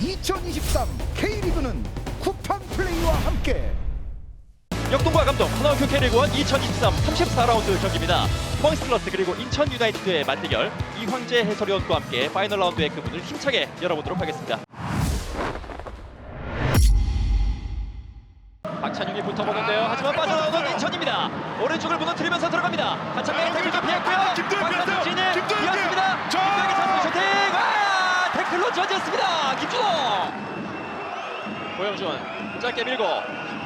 2023 K리그는 쿠팡 플레이와 함께 역동과 감독 하나원큐 K리그1 2023 34라운드 경기입니다. 포항스플러스 그리고 인천 유나이티드의 맞대결 이황재 해설위원과 함께 파이널 라운드의 그 문을 힘차게 열어보도록 하겠습니다. 박찬용이 붙어보는데요. 하지만 빠져나오는 인천입니다. 오른쪽을 무너뜨리면서 들어갑니다. 한창의 태클 좀 피했고요. 김도현 피했어요. 진입 김도현 피했습니다. 자! 김도현의 선수 슈팅! 와! 태클로 저지했습니다. 김준호! 고영준 짧게 밀고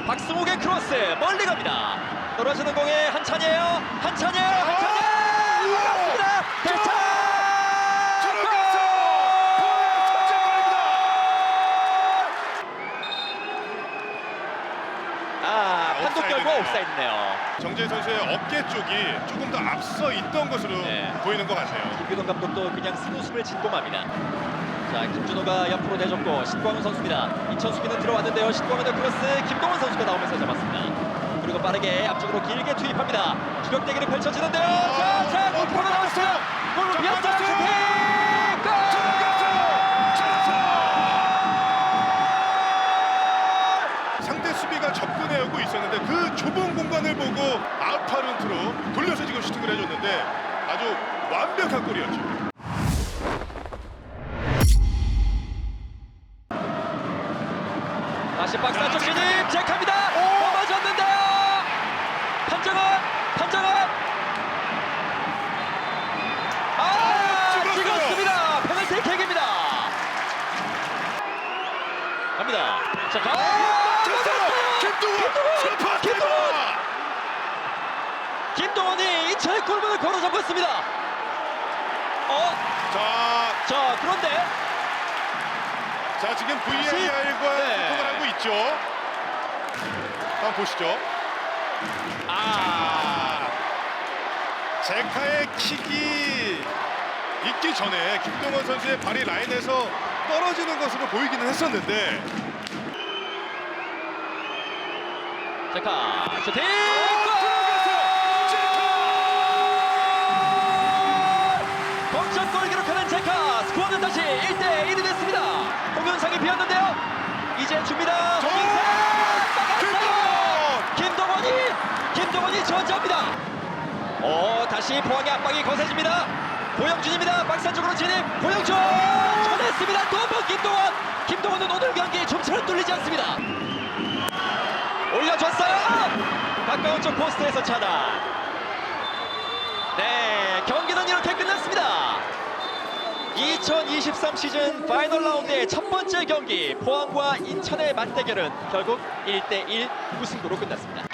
박승욱의 크로스 멀리 갑니다. 떨어지는 공에 한찬이에요. 한찬이에요. 한찬이! 맞습니다. 대차! 들어갔어! 아, 판독 결과 옵사이드네요. 정재 선수의 어깨 쪽이 조금 더 앞서 있던 것으로 네. 보이는 것 같아요. 김규동 감독도 그냥 스무스를 진공합니다. 자, 김준호가 옆으로 내줬고 신광훈 선수입니다. 인천 수비는 들어왔는데요. 신광훈의 크로스 김동원 선수가 나오면서 잡았습니다. 그리고 빠르게 앞쪽으로 길게 투입합니다. 주력 대결이 펼쳐지는데요. 자, 자, 어, 골프로 나왔어요. 골로 자, 비었어요. 상대 수비가 접근해 오고 있었는데 그 좁은 공간을 보고 아웃파른트로 돌려서 지금 슈팅을 해줬는데 아주 완벽한 골이었죠. 다시 박스 안쪽 진입 제카입니다. 넘어졌는데요. 판정은 판정은 아 찍었어요. 찍었습니다. 페널티 킥입니다. 갑니다. 자, 가. 김동원! 김동원! 김동원! 김동원이 인천의 골문을 걸어 잠갔습니다. 어, 자, 자 그런데 자 지금 VAR과 네. 있죠. 한번 보시죠. 아, 제카의 킥이 있기 전에 김동원 선수의 발이 라인에서 떨어지는 것으로 보이기는 했었는데. 제카 슈팅. 동점골 기록하는 제카! 스코어는 다시 1대 1이 됐습니다. 홍윤상이 비었는데요. 이제 줍니다 홍윤상 막았어요 김동원이 김동원이 저지합니다. 어 다시 포항의 압박이 거세집니다. 고영준입니다. 박스 쪽으로 진입. 고영준 쳐냈습니다. 또 한번 김동원. 김동원은 오늘 경기 좀처럼 뚫리지 않습니다. 올려줬어요. 가까운 쪽 포스트에서 차단. 네, 경기는 이렇게 끝났습니다. 2023 시즌 파이널 라운드의 첫 번째 경기. 포항과 인천의 맞대결은 결국 1대1 무승부로 끝났습니다.